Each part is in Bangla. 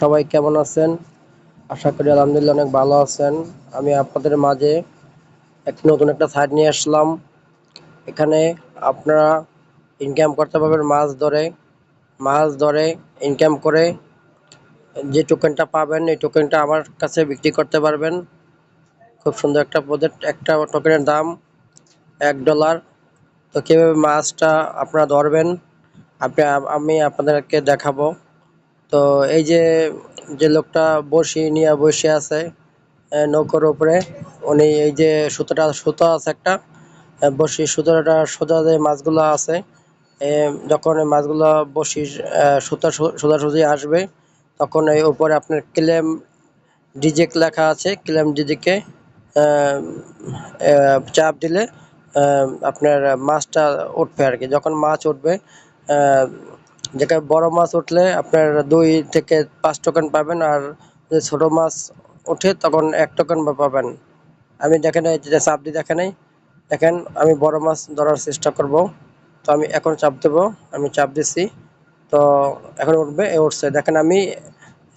সবাই কেমন আছেন? আশা করি আলহামদুলিল্লাহ অনেক ভালো আছেন। আমি আপনাদের মাঝে এক নতুন একটা সাইট নিয়ে আসলাম। এখানে আপনারা ইনকাম করতে পারবেন মাছ ধরে মাছ ধরে ইনকাম করে যে টোকেনটা পাবেন, এই টোকেনটা আমার কাছে বিক্রি করতে পারবেন। খুব সুন্দর একটা প্রজেক্ট একটা টোকেনের দাম এক ডলার তো কীভাবে মাছটা আপনারা ধরবেন? আপনি, আমি আপনাদেরকে দেখাবো। তো এই যে যে লোকটা বসি নিয়ে বসে আছে নৌকার উপরে, উনি এই যে সুতোটা, সুতো আছে একটা বসি সুতোটা সোজা যে মাছগুলো আছে যখন মাছগুলো বসি সুতা সোজাসুজি আসবে, তখন এই উপরে আপনার ক্লেম ডিজেক লেখা আছে, ক্লেম ডিজেকে চাপ দিলে আপনার মাছটা উঠবে আর কি। যখন মাছ উঠবে যেখানে বড় মাছ উঠলে আপনার দুই থেকে পাঁচ টোকেন পাবেন আর যদি ছোট মাছ ওঠে তখন এক টোকেন পাবেন। আমি দেখেন যে চাপ দিয়ে দেখেন দেখেন, আমি বড় মাছ ধরার চেষ্টা করব। তো আমি এখন চাপ দেব, আমি চাপ দিছি। তো এখন উঠবে, এ উঠছে। দেখেন, আমি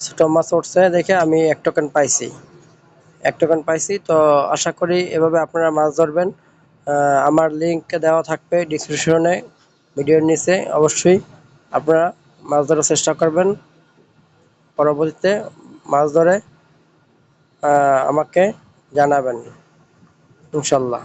ছোট মাছ উঠছে দেখে আমি এক টোকেন পাইছি। এক টোকেন পাইছি, তো আশা করি এভাবে আপনারা মাছ ধরবেন। আমার লিঙ্ক দেওয়া থাকবে ডিসক্রিপশনে ভিডিওর নিচে, অবশ্যই। আপনারা মাছ ধরার চেষ্টা করবেন। পরবর্তীতে মাছ ধরে আমাকে জানাবেন ইনশাল্লাহ।